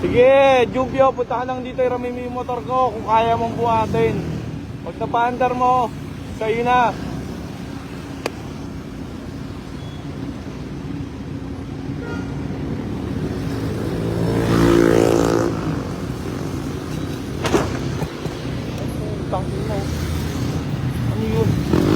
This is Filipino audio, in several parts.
Sige, Jubio, punta ka lang dito, iramin mo yung motor ko kung kaya mong buhatin. Pag napaandar mo, sa'yo na. Tangin mo. Ano yun?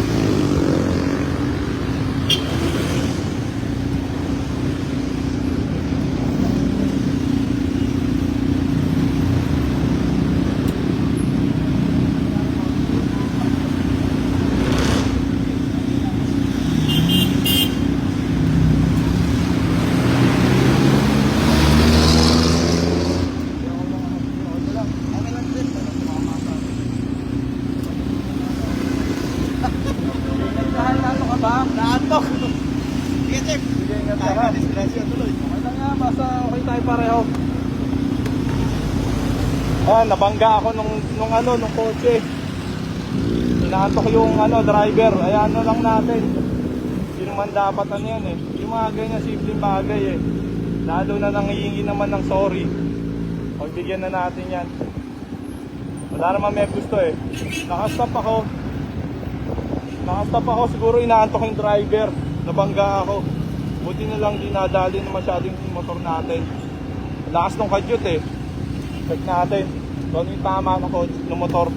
Nagkahanap ka ba? Naantok. Sige, Chef. Sige, ingat ka ha. disgrasya tuloy. Okay lang nga, basta okay tayo pareho. Ah, nabangga ako nung, nung ano, nung kotse. Inaantok yung ano, driver. Ay ano lang natin. Hindi naman dapat ano yan eh. Yung mga ganyan, simpleng bagay eh. Lalo na nangihingi naman ng sorry. Pagbigyan na natin yan. Wala naman may gusto eh. Nakastop ako. Nakastop ako, siguro inaantok yung driver. Nabangga ako. Buti na lang di nadali na masyado yung motor natin. Lakas ng kadyot eh. Check natin. Kung ano yung tama ng, ng motor.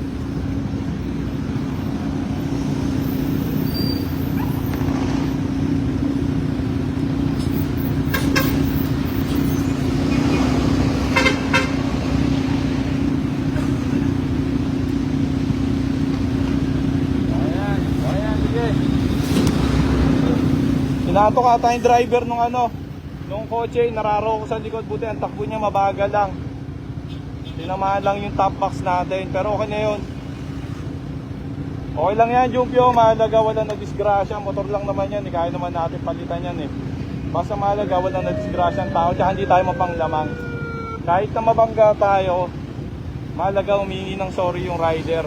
Inato ka tayong driver nung ano, nung kotse, nararo ko sa likod, buti ang takbo niya mabagal lang. Tinamaan lang yung top box natin, pero okay na yun. Okay lang yan, Jumpio, mahalaga wala na disgrasya, motor lang naman yan, eh. kaya naman natin palitan yan eh. Basta mahalaga wala na disgrasya ang tao, tsaka hindi tayo mapanglamang. Kahit na mabangga tayo, mahalaga humingi ng sorry yung rider.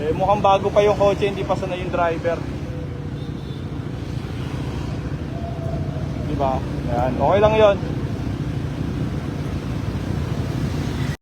Eh, mukhang bago pa yung kotse, hindi pa sanay yung driver. Diba? Ayan, okay lang yon.